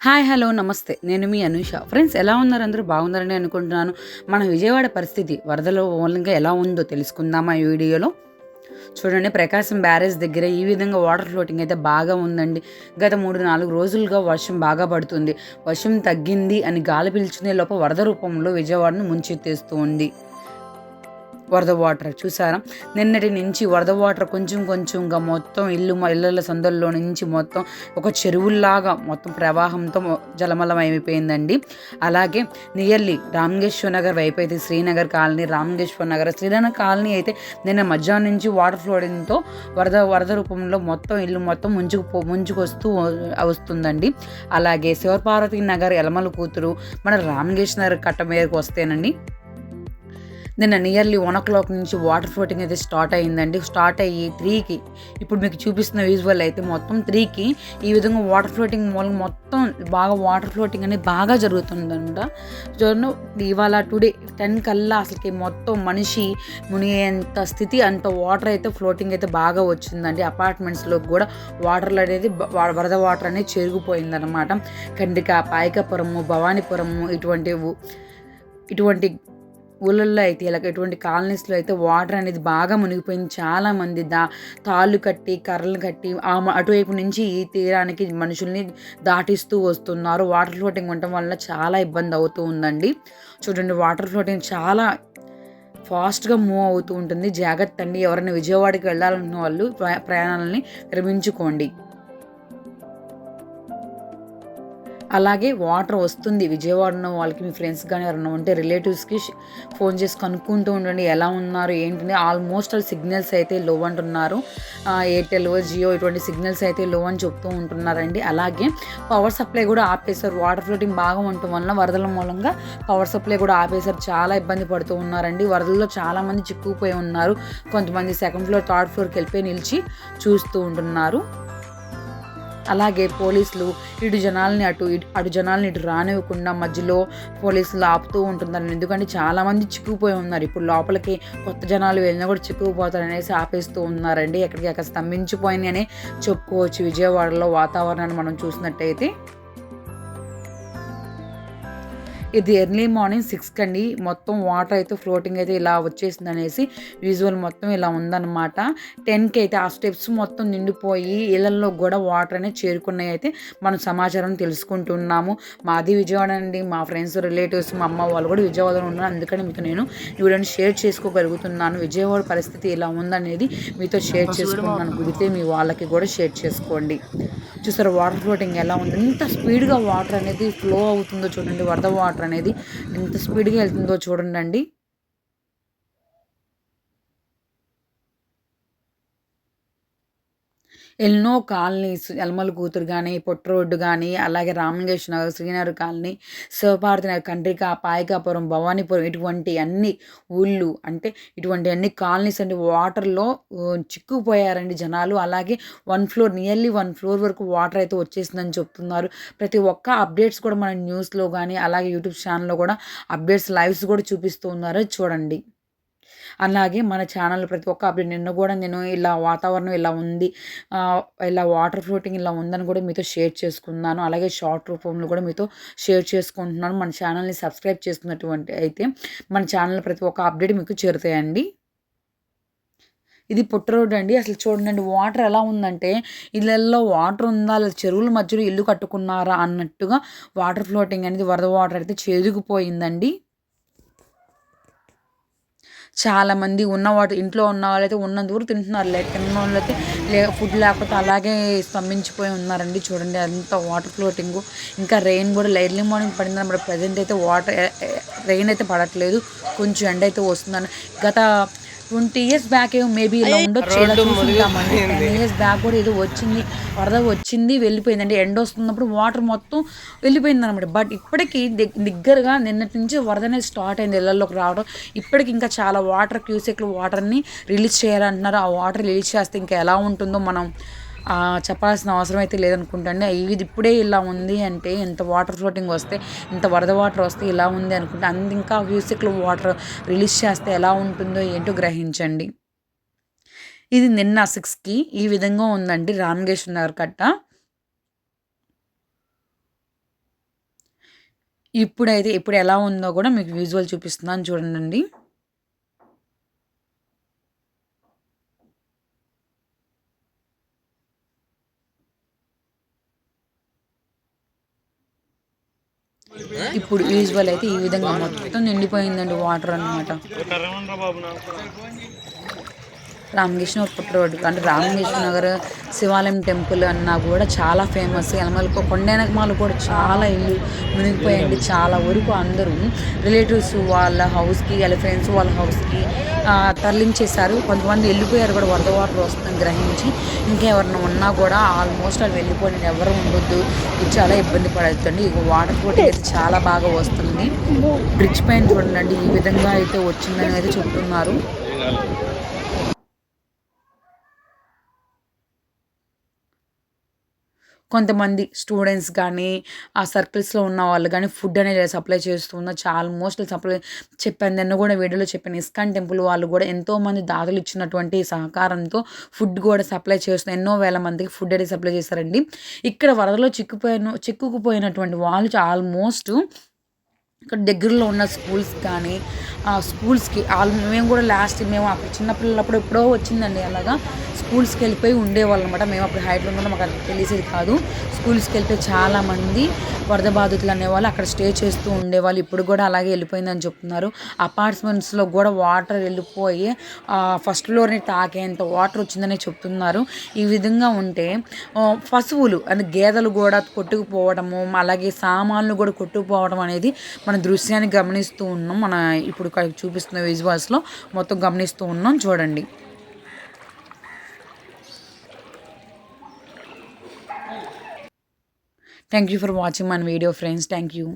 Hi hello నమస్తే. నేను మీ Anusha. Friends ఎలా ఉన్నారు? అందరూ బాగున్నారని అనుకుంటున్నాను. మన విజయవాడ పరిస్థితి వరదల మూలంగా ఎలా ఉందో తెలుసుకుందామా ఈ వీడియోలో? చూడండి ప్రకాశం బ్యారేజ్ దగ్గర ఈ విధంగా వాటర్ ఫ్లోటింగ్ అయితే బాగా ఉందండి. గత మూడు నాలుగు రోజులుగా వర్షం బాగా పడుతుంది. వర్షం తగ్గింది అని గాలి పీల్చుకునే లోప వరద రూపంలో విజయవాడను ముంచెత్తేస్తూ ఉంది వరద వాటర్. చూసారా? నిన్నటి నుంచి వరద వాటర్ కొంచెం కొంచెంగా మొత్తం ఇల్లు ఇళ్ళ సందల్లో నుంచి మొత్తం ఒక చెరువుల్లాగా మొత్తం ప్రవాహంతో జలమలం అయిపోయిందండి అలాగే నియర్లీ రామగేశ్వర్ నగర్ వైపు అయితే శ్రీనగర్ కాలనీ రామగేశ్వర్ నగర్ శ్రీనగర్ కాలనీ అయితే నిన్న మధ్యాహ్నం నుంచి వాటర్ ఫ్లోడింగ్తో వరద వరద రూపంలో మొత్తం ఇల్లు మొత్తం ముంచుకు ముంచుకొస్తూ వస్తుందండి. అలాగే శివపార్వతి నగర్ ఎలమల కూతురు మన రామగేశ్వర నగర్ కట్ట మేరకు వస్తేనండి నిన్న నియర్లీ వన్ ఓ క్లాక్ నుంచి వాటర్ ఫ్లోటింగ్ అయితే స్టార్ట్ అయ్యిందండి. స్టార్ట్ అయ్యి త్రీకి ఇప్పుడు మీకు చూపిస్తున్న విజువల్ అయితే మొత్తం త్రీకి ఈ విధంగా వాటర్ ఫ్లోటింగ్ మూలం మొత్తం బాగా వాటర్ ఫ్లోటింగ్ అనేది బాగా జరుగుతుందన్నమాట చూడండి ఇవాళ టుడే టెన్ కల్లా అసలుకి మొత్తం మనిషి మునిగేంత స్థితి అంత వాటర్ అయితే ఫ్లోటింగ్ అయితే బాగా వచ్చిందండి. అపార్ట్మెంట్స్లో కూడా వాటర్లు అనేది వరద వాటర్ అనేది చెరిగిపోయిందనమాట కండిక పాయకపురము భవానీపురము ఇటువంటి ఇటువంటి ఊళ్ళల్లో అయితే ఇలా ఎటువంటి కాలనీస్లో అయితే వాటర్ అనేది బాగా మునిగిపోయింది. చాలామంది దా తాళ్ళు కట్టి కర్రలు కట్టి ఆ అటువైపు నుంచి ఈ తీరానికి మనుషుల్ని దాటిస్తూ వస్తున్నారు. వాటర్ ఫ్లోటింగ్ ఉండటం వల్ల చాలా ఇబ్బంది అవుతూ ఉందండి. చూడండి వాటర్ ఫ్లోటింగ్ చాలా ఫాస్ట్గా మూవ్ అవుతూ ఉంటుంది. జాగ్రత్త అండి. ఎవరైనా విజయవాడకి వెళ్ళాలనుకున్న వాళ్ళు ప్రయాణాలని నిర్మించుకోండి అలాగే వాటర్ వస్తుంది. విజయవాడ ఉన్న వాళ్ళకి మీ ఫ్రెండ్స్ కానీ ఎవరైనా ఉంటే రిలేటివ్స్కి ఫోన్ చేసి కనుక్కుంటూ ఉండండి. ఎలా ఉన్నారు? ఏంటని ఆల్మోస్ట్ ఆల్ సిగ్నల్స్ అయితే లో అంటున్నారు. ఎయిర్టెల్ జియో ఇటువంటి సిగ్నల్స్ అయితే లో అని చెప్తూ ఉంటున్నారండి. అలాగే పవర్ సప్లై కూడా ఆపేశారు. వాటర్ ఫ్లోటింగ్ బాగా ఉండటం వలన వరదల మూలంగా పవర్ సప్లై కూడా ఆపేశారు. చాలా ఇబ్బంది పడుతూ ఉన్నారండి. వరదల్లో చాలామంది చిక్కుపోయి ఉన్నారు. కొంతమంది సెకండ్ ఫ్లోర్ థర్డ్ ఫ్లోర్కి వెళ్ళిపోయి నిలిచి చూస్తూ ఉంటున్నారు. అలాగే పోలీసులు ఇటు జనాల్ని అటు అటు జనాల్ని ఇటు రానివ్వకుండా మధ్యలో పోలీసులు ఆపుతూ ఉంటున్నారు. ఎందుకంటే చాలామంది చిక్కుపోయి ఉన్నారు. ఇప్పుడు లోపలికి కొత్త జనాలు వెళ్ళినా కూడా చిక్కుకుపోతారు అనేసి ఆపేస్తూ ఉన్నారండి. ఎక్కడికి అక్కడ స్తంభించిపోయింది అని చెప్పుకోవచ్చు విజయవాడలో వాతావరణాన్ని మనం చూసినట్టయితే. ఇది ఎర్లీ మార్నింగ్ సిక్స్కి అండి మొత్తం వాటర్ అయితే ఫ్లోటింగ్ అయితే ఇలా వచ్చేసింది అనేసి విజువల్ మొత్తం ఇలా ఉందన్నమాట. టెన్కి అయితే ఆ స్టెప్స్ మొత్తం నిండిపోయి ఇళ్ళలో కూడా వాటర్ అనేది చేరుకున్నాయి అయితే మనం సమాచారం తెలుసుకుంటున్నాము. మాది విజయవాడ అండి. మా ఫ్రెండ్స్ రిలేటివ్స్ మా అమ్మ వాళ్ళు కూడా విజయవాడలో ఉన్నారు. అందుకని మీకు నేను వీడియోని షేర్ చేసుకోగలుగుతున్నాను. విజయవాడ పరిస్థితి ఇలా ఉందనేది మీతో షేర్ చేసుకుంటున్నాను కుదిరితే మీ వాళ్ళకి కూడా షేర్ చేసుకోండి. చూసారు వాటర్ ఫ్లోటింగ్ ఎలా ఉంది ఎంత స్పీడ్గా వాటర్ అనేది ఫ్లో అవుతుందో చూడండి. వరద వాటర్ అనేది ఎంత స్పీడ్గా వెళ్తుందో చూడండి ఎన్నో కాలనీస్ ఎలమల కూతురు కానీ పొట్ట రోడ్డు కానీ అలాగే రామలింగేశ్వర నగర్ శ్రీనగర్ కాలనీ శివపార్వతి నగర్ కండ్రిక పాయకాపురం భవానీపురం ఇటువంటి అన్ని ఊళ్ళు అంటే ఇటువంటి అన్ని కాలనీస్ అంటే వాటర్లో చిక్కుపోయారండి జనాలు. అలాగే one floor nearly one floor వరకు వాటర్ అయితే వచ్చేసిందని చెప్తున్నారు. ప్రతి ఒక్క అప్డేట్స్ కూడా మన న్యూస్లో కానీ అలాగే యూట్యూబ్ ఛానల్లో కూడా అప్డేట్స్ లైవ్స్ కూడా చూపిస్తూ ఉన్నారు. చూడండి. అలాగే మన ఛానల్ ప్రతి ఒక్క అప్డేట్ నిన్న కూడా నేను ఇలా వాతావరణం ఇలా ఉంది ఇలా వాటర్ ఫ్లోటింగ్ ఇలా ఉందని కూడా మీతో షేర్ చేసుకున్నాను. అలాగే షార్ట్ రూపంలో కూడా మీతో షేర్ చేసుకుంటున్నాను. మన ఛానల్ని సబ్స్క్రైబ్ చేసుకున్నటువంటి అయితే మన ఛానల్ ప్రతి ఒక్క అప్డేట్ మీకు చేరుతాయండి. ఇది పుట్ట రోడ్ అండి. అసలు చూడండి వాటర్ ఎలా ఉందంటే ఇళ్ళల్లో వాటర్ ఉందా లేదా చెరువుల మధ్యలో ఇల్లు కట్టుకున్నారా అన్నట్టుగా వాటర్ ఫ్లోటింగ్ అనేది వరద వాటర్ అయితే చేదుకుపోయిందండి చాలామంది ఉన్న వాటి ఇంట్లో ఉన్న వాళ్ళైతే ఉన్నంత వరకు తింటున్నారు. లేక తిన్న వాళ్ళైతే లే ఫుడ్ లేకపోతే అలాగే స్తంభించిపోయి ఉన్నారండి చూడండి. అంత వాటర్ ఫ్లోటింగ్ ఇంకా రెయిన్ కూడా ఎర్లీ మార్నింగ్ పడింది అన్నమాట. ప్రజెంట్ అయితే వాటర్ రెయిన్ అయితే పడట్లేదు. కొంచెం ఎండ అయితే వస్తుందని. గత ట్వంటీ ఇయర్స్ బ్యాక్ ఏమో మేబీ ఇలా ఉండొచ్చు ఇలా టెన్ ఇయర్స్ బ్యాక్ కూడా ఏదో వచ్చింది వరద వచ్చింది వెళ్ళిపోయిందండి. ఎండ వస్తున్నప్పుడు వాటర్ మొత్తం వెళ్ళిపోయింది అనమాట బట్ ఇప్పటికీ దగ్గరగా నిన్నటి నుంచి వరద అనేది స్టార్ట్ అయింది ఇళ్ళలోకి రావడం. ఇప్పటికి ఇంకా చాలా వాటర్ క్యూసెక్లు వాటర్ని రిలీజ్ చేయాలంటున్నారు. ఆ వాటర్ రిలీజ్ చేస్తే ఇంకా ఎలా ఉంటుందో మనం చెప్పాల్సిన అవసరం అయితే లేదనుకుంటా ఇది ఇప్పుడే ఇలా ఉంది అంటే ఇంత వాటర్ ఫ్లోటింగ్ వస్తే ఇంత వరద వాటర్ వస్తే ఇలా ఉంది అనుకుంటే. అంత ఇంకా ఫ్యూసిక్లో వాటర్ రిలీజ్ చేస్తే ఎలా ఉంటుందో ఏంటో గ్రహించండి. ఇది నిన్న సిక్స్కి ఈ విధంగా ఉందండి. రామగేశ్వర నగర్ కట్ట. ఇప్పుడైతే ఇప్పుడు ఎలా ఉందో కూడా మీకు విజువల్ చూపిస్తున్నాను చూడండి ఇప్పుడు యూజువల్ అయితే ఈ విధంగా మొత్తం నిండిపోయిందండి వాటర్ అనమాట రామకృష్ణ ఉత్పత్తి రోడ్డు. అంటే రామకృష్ణ నగర్ శివాలయం టెంపుల్ అన్నా కూడా చాలా ఫేమస్. ఎలమలకు కొండెనకమాలు కూడా చాలా ఇల్లు మునిగిపోయాయండి చాలా వరకు అందరూ. రిలేటివ్స్ వాళ్ళ హౌస్కి వాళ్ళ ఫ్రెండ్స్ వాళ్ళ హౌస్కి తరలించేశారు. కొంతమంది వెళ్ళిపోయారు కూడా వరద వాటర్ వస్తుందని గ్రహించి. ఇంకెవరైనా ఉన్నా కూడా ఆల్మోస్ట్ వాళ్ళు వెళ్ళిపోయిన ఎవరు ఉండొద్దు. ఇది చాలా ఇబ్బంది పడుతుంది ఇక వాటర్ కూడా అయితే చాలా బాగా వస్తుంది. బ్రిడ్జ్ పైన చూడండి. ఈ విధంగా అయితే వచ్చిందని అయితే చెప్తున్నారు. కొంతమంది స్టూడెంట్స్ కానీ ఆ సర్కిల్స్లో ఉన్న వాళ్ళు కానీ ఫుడ్ అనేది సప్లై చేస్తున్నారు చాలా మోస్ట్లీ సప్లై చెప్పాను నిన్న కూడా వీడియోలో చెప్పాను. ఇస్కాన్ టెంపుల్ వాళ్ళు కూడా ఎంతోమంది దాతలు ఇచ్చినటువంటి సహకారంతో ఫుడ్ కూడా సప్లై చేస్తున్న ఎన్నో వేల మందికి ఫుడ్ అనేది సప్లై చేశారండి. ఇక్కడ వరదలో చిక్కుపోయిన చిక్కుకుపోయినటువంటి వాళ్ళు ఆల్మోస్ట్ ఇక్కడ దగ్గరలో ఉన్న స్కూల్స్ కానీ ఆ స్కూల్స్కి ఆల్ మేము కూడా లాస్ట్ మేము అప్పుడు చిన్నపిల్లలప్పుడు ఎప్పుడో వచ్చిందండి అలాగా. స్కూల్స్కి వెళ్ళిపోయి ఉండేవాళ్ళు అనమాట మేము అప్పుడు హైట్లో ఉన్న మాకు అది తెలిసేది కాదు. స్కూల్స్కి వెళ్ళిపోయి చాలామంది వరద బాధితులు అనేవాళ్ళు అక్కడ స్టే చేస్తూ ఉండేవాళ్ళు. ఇప్పుడు కూడా అలాగే వెళ్ళిపోయిందని చెప్తున్నారు. అపార్ట్మెంట్స్లో కూడా వాటర్ వెళ్ళిపోయి ఫస్ట్ ఫ్లోర్ని తాకేంత వాటర్ వచ్చిందని చెప్తున్నారు. ఈ విధంగా ఉంటే పశువులు అంటే గేదెలు కూడా కొట్టుకుపోవడము అలాగే సామాన్లు కూడా కొట్టుకుపోవడం అనేది మన మన దృశ్యాన్ని గమనిస్తూ ఉన్నాం. మన ఇప్పుడు చూపిస్తున్న విజువల్స్లో మొత్తం గమనిస్తూ ఉన్నాం. చూడండి. థ్యాంక్ యూ ఫర్ వాచింగ్ మన వీడియో ఫ్రెండ్స్ థ్యాంక్ యూ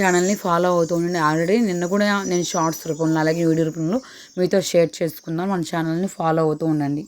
ఛానల్ని ఫాలో అవుతూ ఉండండి. ఆల్రెడీ నిన్న కూడా నేను షార్ట్స్ రూపంలో అలాగే వీడియో రూపంలో మీతో షేర్ చేసుకుందాం. మన ఛానల్ని ఫాలో అవుతూ ఉండండి.